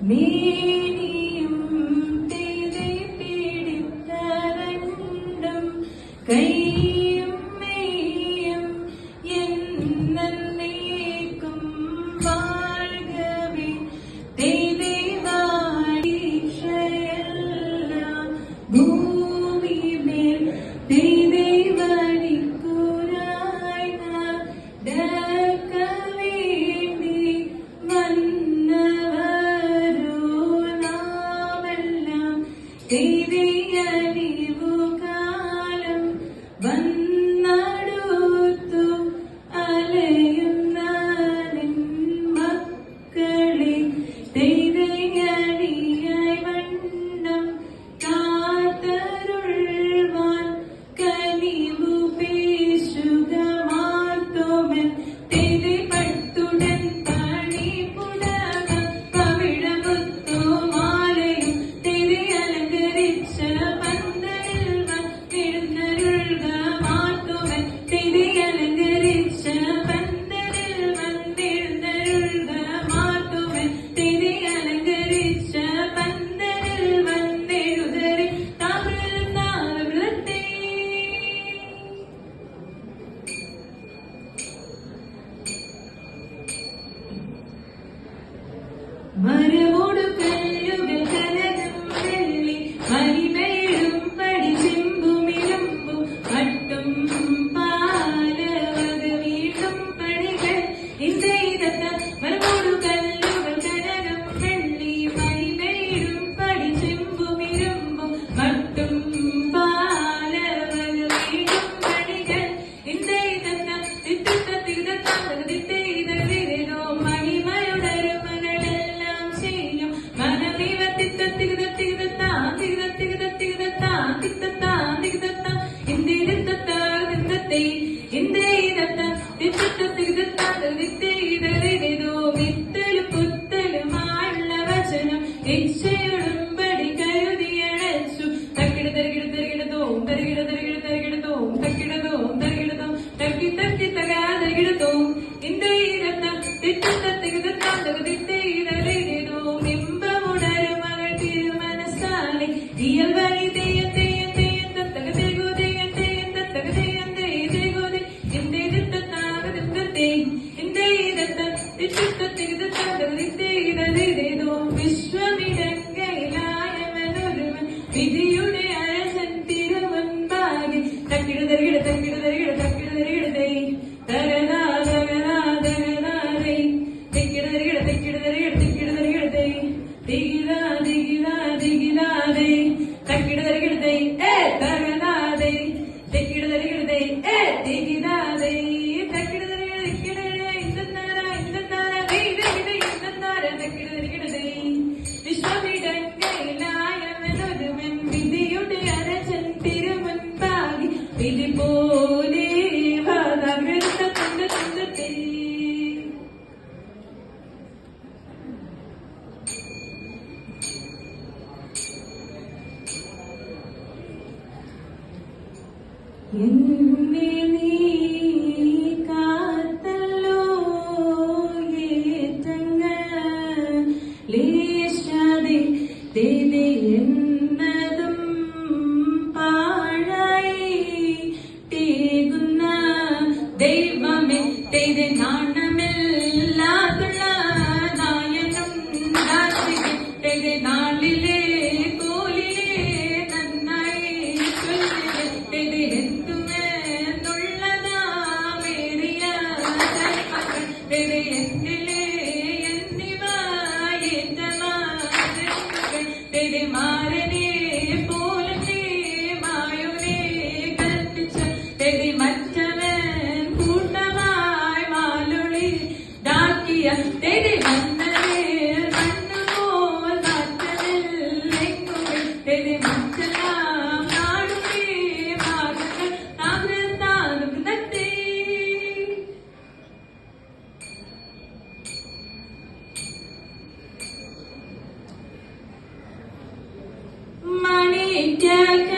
നീയും തിരി പിടിത്തരണ്ടും കൈ ಹಿಂದೆ ಇದತ್ತ ತಿಂತಿತ್ತ ತೆಗೆದತ್ತ ನಿದ್ದೆ ಇಡಲಿ விதியு തിരുനാണമെല്ലാതുള്ള നായകം തിരുനാളിലെ കോലിലെ നന്നായി തിരുത്തുമെന്നുള്ളതാവേറിയ തിരുത്തിലെ എന്നിവ തിരുമാരനെ take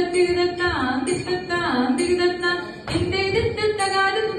തിരുതത്ത തിരുതത്ത തിരുതത്ത. എന്റെ തിരുത്തകാലം